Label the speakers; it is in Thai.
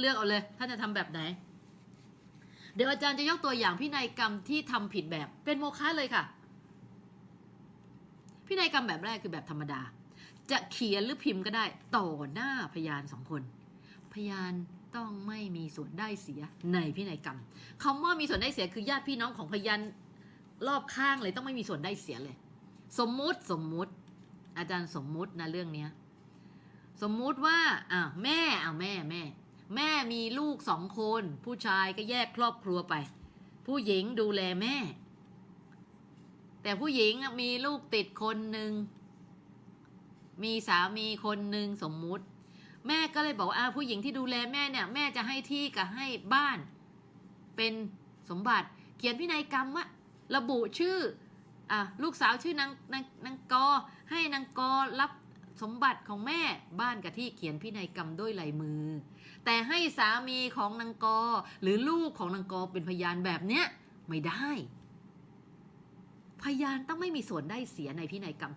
Speaker 1: เลือกเอาเลย ท่านจะทำแบบไหน เดี๋ยวอาจารย์จะยกตัวอย่างพินัยกรรมที่ทำผิดแบบ เป็นโมฆะเลยค่ะ พินัยกรรมแบบแรกคือแบบธรรมดา จะเขียนหรือพิมพ์ก็ได้ ต่อหน้าพยานสองคน พยานต้องไม่มีส่วนได้เสียในพินัยกรรมคำว่ามีส่วนได้เสียคือญาติพี่น้องของพยานรอบข้างเลยต้องไม่มีส่วนได้เสียเลย สมมุติสมมุติ อาจารย์สมมุตินะเรื่องเนี้ย สมมุติว่าอะแม่อะแม่แม่ แม่มีลูกสองคน ผู้ชายก็แยกครอบครัวไป ผู้หญิงดูแลแม่ แต่ผู้หญิงมีลูกติดคนหนึ่งมีสามีคนหนึ่งสมมุติ แม่ก็เลยบอกว่าอะผู้หญิงที่ดูแลแม่เนี่ย แม่จะให้ที่กับให้บ้าน เป็นสมบัติ เขียนพินัยกรรมว่าระบุชื่ออะลูกสาวชื่อนางนางนางกอ ให้นางกอรับ สมบัติของแม่บ้านกับที่เขียนพินัยกรรมด้วยลายมือ แต่ให้สามีของนางกอหรือลูกของนางกอเป็นพยานแบบเนี้ยไม่ได้ พยานต้องไม่มีส่วนได้เสียในพินัยกรรม